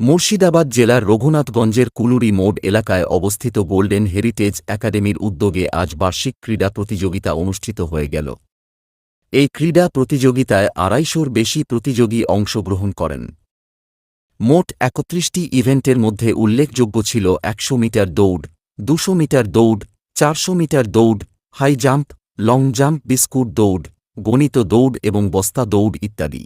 মুর্শিদাবাদ জেলার রঘুনাথগঞ্জের কুলুরি মোড় এলাকায় অবস্থিত গোল্ডেন হেরিটেজ একাডেমির উদ্যোগে আজ বার্ষিক ক্রীড়া প্রতিযোগিতা অনুষ্ঠিত হয়ে গেল। এই ক্রীড়া প্রতিযোগিতায় আড়াইশোর বেশি প্রতিযোগী অংশগ্রহণ করেন। মোট একত্রিশটি ইভেন্টের মধ্যে উল্লেখযোগ্য ছিল একশো মিটার দৌড়, দুশো মিটার দৌড়, চারশো মিটার দৌড়, high jump, long jump, biscuit দৌড়, গণিত দৌড় এবং বস্তা দৌড় ইত্যাদি।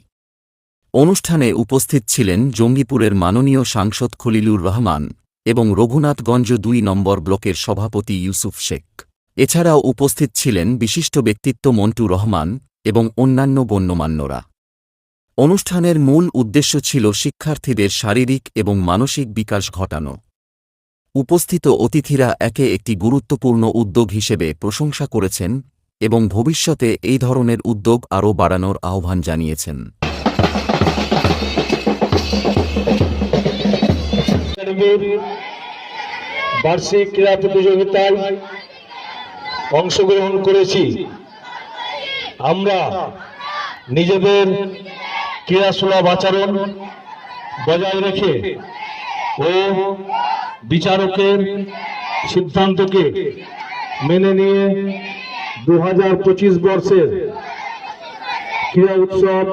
অনুষ্ঠানে উপস্থিত ছিলেন জঙ্গিপুরের মাননীয় সাংসদ খলিলুর রহমান এবং রঘুনাথগঞ্জ দুই নম্বর ব্লকের সভাপতি ইউসুফ শেখ। এছাড়াও উপস্থিত ছিলেন বিশিষ্ট ব্যক্তিত্ব মন্টু রহমান এবং অন্যান্য গণ্যমান্যরা। অনুষ্ঠানের মূল উদ্দেশ্য ছিল শিক্ষার্থীদের শারীরিক এবং মানসিক বিকাশ ঘটানো। উপস্থিত অতিথিরা একে একটি গুরুত্বপূর্ণ উদ্যোগ হিসেবে প্রশংসা করেছেন এবং ভবিষ্যতে এই ধরনের উদ্যোগ আরও বাড়ানোর আহ্বান জানিয়েছেন। একাডেমির বার্ষিক ক্রীড়া প্রতিযোগিতায় অংশগ্রহণ করেছি। আমরা নিজেদের ক্রীড়াসুলভ আচরণ বজায় রেখে ও বিচারকের সিদ্ধান্তকে মেনে নিয়ে দু হাজার পঁচিশ বর্ষের ক্রীড়া উৎসব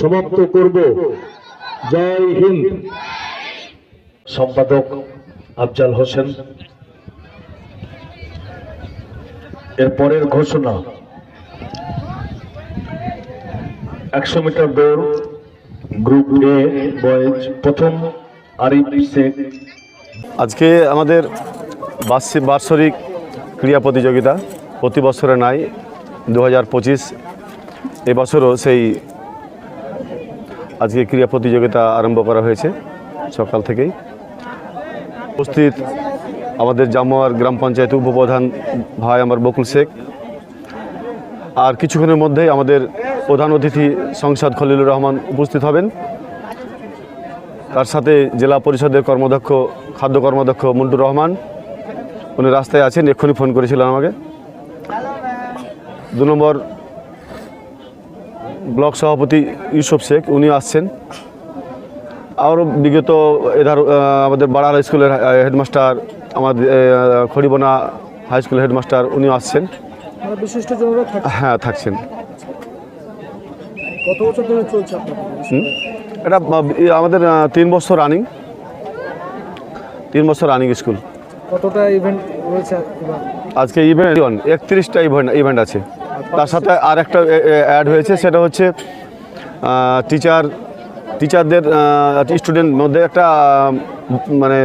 সমাপ্ত করব। জয় হিন্দ। সম্পাদক আফজাল হোসেন। এর পরের ঘোষণা, একশো মিটার দৌড়, গ্রুপ এ বয়েজ প্রথম আরিফ শেখ। আজকে আমাদের বার্ষিক বার্ষরিক ক্রীড়া প্রতিযোগিতা প্রতি বছরে নাই দু হাজার পঁচিশ এবছরও সেই আজকে ক্রীড়া প্রতিযোগিতা আরম্ভ করা হয়েছে সকাল থেকেই। উপস্থিত আমাদের জামুয়ার গ্রাম পঞ্চায়েত উপপ্রধান ভাই আমার বকুল শেখ। আর কিছুক্ষণের মধ্যেই আমাদের প্রধান অতিথি সংসদ খলিলুর রহমান উপস্থিত হবেন। তার সাথে জেলা পরিষদের কর্মাধ্যক্ষ, খাদ্য কর্মাধ্যক্ষ মন্টু রহমান। উনি রাস্তায় আছেন, এক্ষুনি ফোন করেছিলেন আমাকে। দু নম্বর ব্লক সভাপতি ইউসুফ শেখ, উনিও আসছেন। আরও বিগত এধার আমাদের বাড়ার স্কুলের হেডমাস্টার আমাদের খড়িবনা হাই স্কুলের হেডমাস্টার উনিও আসছেন। মানে বিশিষ্ট হ্যাঁ থাকছেন। কত বছর ধরে চলছে এটা আমাদের তিন বছর রানিং তিন বছর রানিং স্কুল কতটা ইভেন্ট রয়েছে আজকে ইভেন্ট একত্রিশটা ইভেন্ট ইভেন্ট আছে। তার সাথে আর একটা অ্যাড হয়েছে সেটা হচ্ছে টিচার টিচারদের স্টুডেন্ট মধ্যে একটা মানে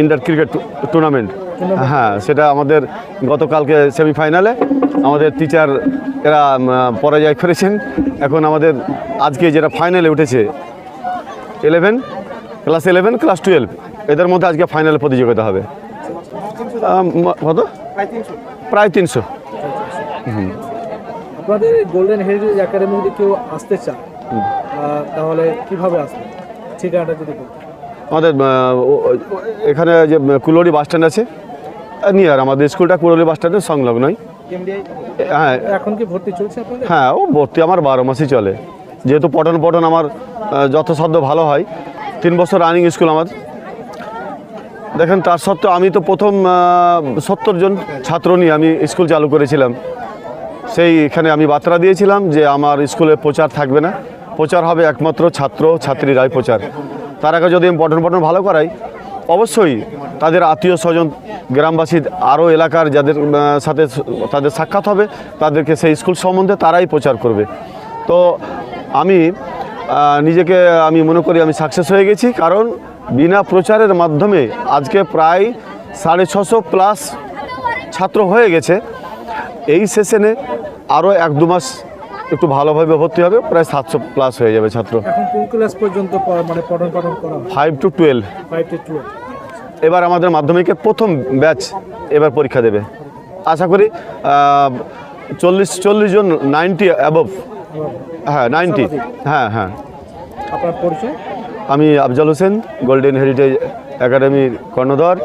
ইন্টার ক্রিকেট টুর্নামেন্ট হ্যাঁ সেটা আমাদের গতকালকে সেমিফাইনালে আমাদের টিচার এরা পরাজয় করেছেন। এখন আমাদের আজকে যেটা ফাইনালে উঠেছে eleven class eleven class twelve এদের মধ্যে আজকে ফাইনাল প্রতিযোগিতা হবে। কত? প্রায় তিনশো। হুম আপনাদের গোল্ডেন হেরিটেজ একাডেমি কেউ আসতে চায় তাহলে কীভাবে আসবে ঠিকানাটা যদি আমাদের এখানে যে কুলোরি বাস স্ট্যান্ড আছে নিয়ার আমাদের স্কুলটা কুলোরি বাস স্ট্যান্ডের সংলগ্নই হ্যাঁ। এখন কি ভর্তি চলছে আপনাদের? হ্যাঁ ও ভর্তি আমার বারো মাসই চলে। যেহেতু পঠন পঠন আমার যথাসাধ্য ভালো হয় তিন বছর রানিং স্কুল আমার দেখেন তার সত্ত্বেও আমি তো প্রথম সত্তর জন ছাত্র নিয়ে আমি স্কুল চালু করেছিলাম। সেইখানে আমি বার্তা দিয়েছিলাম যে আমার স্কুলে প্রচার থাকবে না। প্রচার হবে একমাত্র ছাত্র ছাত্রীরাই প্রচার। তার আগে যদি আমি পঠন পঠন ভালো করাই, অবশ্যই তাদের আত্মীয় স্বজন, গ্রামবাসী, আরও এলাকার যাদের সাথে তাদের সাক্ষাৎ হবে, তাদেরকে সেই স্কুল সম্বন্ধে তারাই প্রচার করবে। তো আমি নিজেকে আমি মনে করি আমি সাকসেস হয়ে গেছি, কারণ বিনা প্রচারের মাধ্যমে আজকে প্রায় সাড়ে ছশো প্লাস ছাত্র হয়ে গেছে। এই সেশনে আরও এক দু মাস একটু ভালোভাবে ভর্তি হবে প্রায় সাতশো প্লাস হয়ে যাবে ছাত্র। কোন ক্লাস পর্যন্ত মানে পঠন পাঠন করা five to twelve five to twelve এবার আমাদের মাধ্যমিকের প্রথম ব্যাচ এবার পরীক্ষা দেবে। আশা করি চল্লিশ চল্লিশ জন নাইনটি অ্যাবভ হ্যাঁ নাইনটি হ্যাঁ হ্যাঁ। আপনার পরিচয়? আমি আফজাল হোসেন গোল্ডেন হেরিটেজ একাডেমির কর্ণধর।